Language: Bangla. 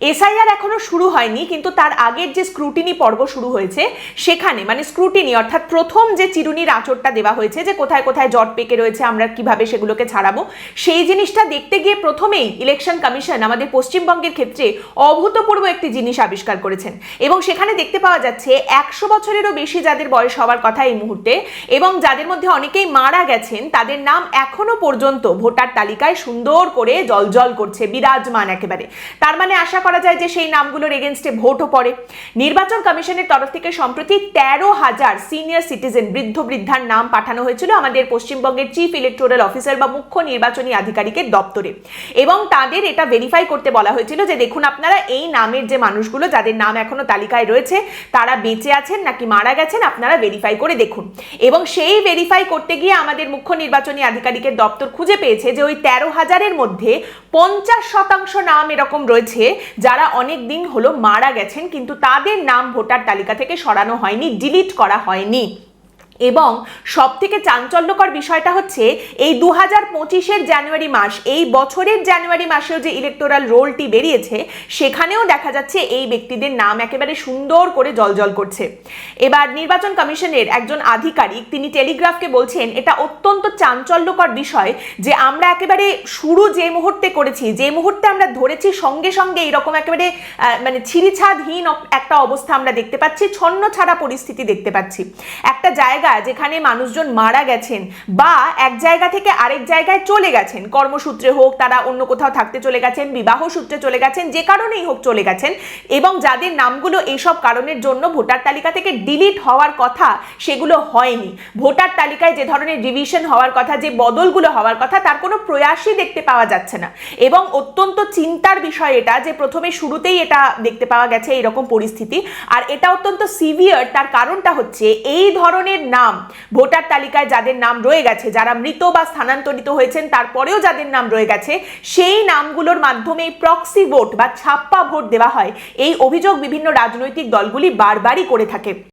এসআইআর এখনও শুরু হয়নি, কিন্তু তার আগের যে স্ক্রুটিনি পর্ব শুরু হয়েছে, সেখানে মানে স্ক্রুটিনি অর্থাৎ প্রথম যে চিরুনির আঁচড়টা দেওয়া হয়েছে, যে কোথায় কোথায় জট পেকে রয়েছে, আমরা কীভাবে সেগুলোকে ছাড়াবো, সেই জিনিসটা দেখতে গিয়ে প্রথমেই ইলেকশন কমিশন আমাদের পশ্চিমবঙ্গের ক্ষেত্রে অভূতপূর্ব একটি জিনিস আবিষ্কার করেছেন। এবং সেখানে দেখতে পাওয়া যাচ্ছে, একশো বছরেরও বেশি যাদের বয়স হওয়ার কথা এই মুহূর্তে, এবং যাদের মধ্যে অনেকেই মারা গেছেন, তাদের নাম এখনও পর্যন্ত ভোটার তালিকায় সুন্দর করে জলজল করছে, বিরাজমান একেবারে। তার মানে আশা করা যায় যে সেই নামগুলোর এগেনস্টে ভোটও পড়ে। নির্বাচন কমিশনের তরফ থেকে সম্প্রতি তেরো হাজার সিনিয়র সিটিজেন বৃদ্ধ বৃদ্ধার নাম পাঠানো হয়েছিল আমাদের পশ্চিমবঙ্গের চিফ ইলেকটোরাল অফিসার বা মুখ্য নির্বাচনী আধিকারিকের দপ্তরে। এবং তাদের এটা ভেরিফাই করতে বলা হয়েছিল যে দেখুন আপনারা এই নামের যে মানুষগুলো, যাদের নাম এখনও তালিকায় রয়েছে, তারা বেঁচে আছেন নাকি মারা গেছেন আপনারা ভেরিফাই করে দেখুন। এবং সেই ভেরিফাই করতে গিয়ে আমাদের মুখ্য নির্বাচনী আধিকারিকের দপ্তর খুঁজে পেয়েছে যে ওই তেরো হাজারের মধ্যে পঞ্চাশ শতাংশ নাম এরকম রয়েছে যারা অনেক দিন হলো মারা গেছেন, কিন্তু তাদের নাম ভোটার তালিকা থেকে সরানো হয়নি, ডিলিট করা হয়নি। এবং সব থেকে চাঞ্চল্যকর বিষয়টা হচ্ছে এই দু হাজার পঁচিশের জানুয়ারি মাস, এই বছরের জানুয়ারি মাসেও যে ইলেকটোরাল রোলটি বেরিয়েছে, সেখানেও দেখা যাচ্ছে এই ব্যক্তিদের নাম একেবারে সুন্দর করে জলজল করছে। এবার নির্বাচন কমিশনের একজন আধিকারিক তিনি টেলিগ্রাফকে বলছেন, এটা অত্যন্ত চাঞ্চল্যকর বিষয় যে আমরা একেবারে শুরু যে মুহূর্তে করেছি, যে মুহূর্তে আমরা ধরেছি সঙ্গে সঙ্গে এরকম একেবারে মানে ছিঁড়িছাদহীন একটা অবস্থা আমরা দেখতে পাচ্ছি, ছন্ন ছাড়া পরিস্থিতি দেখতে পাচ্ছি। একটা জায়গা যেখানে মানুষজন মারা গেছেন বা এক জায়গা থেকে আরেক জায়গায় চলে গেছেন, কর্মসূত্রে হোক, তারা অন্য কোথাও থাকতে চলে গেছেন, বিবাহ সূত্রে চলে গেছেন, যে কারণেই হোক চলে গেছেন, এবং যাদের নামগুলো এইসব কারণের জন্য ভোটার তালিকা থেকে ডিলিট হওয়ার কথা সেগুলো হয়নি। ভোটার তালিকায় যে ধরনের রিভিশন হওয়ার কথা, যে বদলগুলো হওয়ার কথা, তার কোনো প্রয়াসই দেখতে পাওয়া যাচ্ছে না। এবং অত্যন্ত চিন্তার বিষয় এটা যে প্রথমে শুরুতেই এটা দেখতে পাওয়া গেছে এরকম পরিস্থিতি। আর এটা অত্যন্ত সিভিয়ার, তার কারণটা হচ্ছে এই ধরনের নাম। ভোটার তালিকায় যাদের নাম রয়ে গেছে, যারা মৃত বা স্থানান্তরিত হয়েছেন, তারপরেও যাদের নাম রয়ে গেছে, সেই নামগুলোর মাধ্যমে প্রক্সি ভোট বা ছাপ্পা ভোট দেওয়া হয়। এই অভিযোগ বিভিন্ন রাজনৈতিক দলগুলি বারবারই করে থাকে।